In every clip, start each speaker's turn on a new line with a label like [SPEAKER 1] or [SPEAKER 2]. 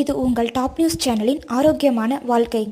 [SPEAKER 1] இது உங்கள் top news சேனலின் ஆரோக்கியமான வாழ்க்கை.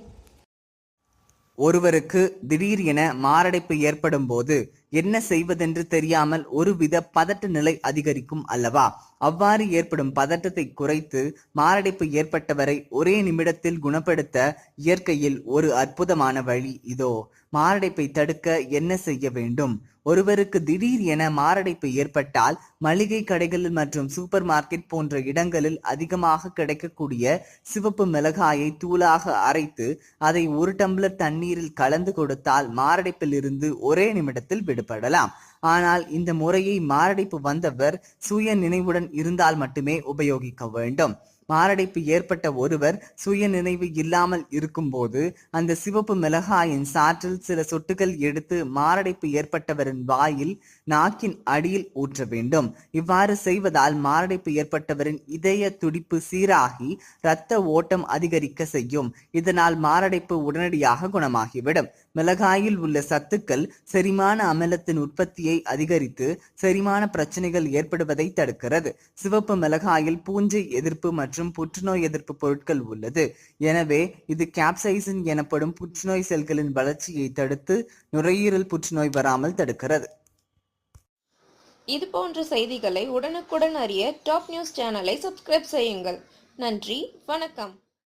[SPEAKER 2] ஒருவருக்கு திடீர் என மாரடைப்பு ஏற்படும் போது என்ன செய்வதென்று தெரியாமல் ஒருவித பதட்ட நிலை அதிகரிக்கும் அல்லவா? அவ்வாறு ஏற்படும் பதட்டத்தை குறைத்து மாரடைப்பு ஏற்பட்டவரை ஒரே நிமிடத்தில் குணப்படுத்த இயற்கையில் ஒரு அற்புதமான வழி இதோ. மாரடைப்பை தடுக்க என்ன செய்ய வேண்டும்? ஒருவருக்கு திடீர் என மாரடைப்பு ஏற்பட்டால் மளிகை கடைகள் மற்றும் சூப்பர் மார்க்கெட் போன்ற இடங்களில் அதிகமாக கிடைக்கக்கூடிய சிவப்பு மிளகாயை தூளாக அரைத்து அதை ஒரு டம்ளர் தண்ணீரில் கலந்து கொடுத்தால் மாரடைப்பில் இருந்து ஒரே நிமிடத்தில் விடும் ஈடுபடலாம் ஆனால் இந்த முறையை மாரடைப்பு வந்தவர் சுய நினைவுடன் இருந்தால் மட்டுமே உபயோகிக்க வேண்டும். மாரடைப்பு ஏற்பட்ட ஒருவர் சுய நினைவு இல்லாமல் இருக்கும்போது அந்த சிவப்பு மிளகாயின் சாற்றில் சில சொட்டுகள் எடுத்து மாரடைப்பு ஏற்பட்டவரின் வாயில் நாக்கின் அடியில் ஊற்ற வேண்டும். இவ்வாறு செய்வதால் மாரடைப்பு ஏற்பட்டவரின் இதய துடிப்பு சீராகி இரத்த ஓட்டம் அதிகரிக்க செய்யும். இதனால் மாரடைப்பு உடனடியாக குணமாகிவிடும். மிளகாயில் உள்ள சத்துக்கள் செரிமான அமிலத்தின் உற்பத்தியை அதிகரித்து செரிமான பிரச்சனைகள் ஏற்படுவதை தடுக்கிறது. சிவப்பு மிளகாயில் பூஞ்சை எதிர்ப்பு மற்றும் புற்றுநோய் எதிர்ப்பு பொருட்கள் உள்ளது. எனவே இது கேப்சைசின் எனப்படும் புற்றுநோய் செல்களின் வளர்ச்சியை தடுத்து நுரையீரல் புற்றுநோய் வராமல் தடுக்கிறது.
[SPEAKER 3] இது போன்ற செய்திகளை உடனுக்குடன் அறிய டாப் நியூஸ் சேனலை சப்ஸ்கிரைப் செய்யுங்கள். நன்றி வணக்கம்.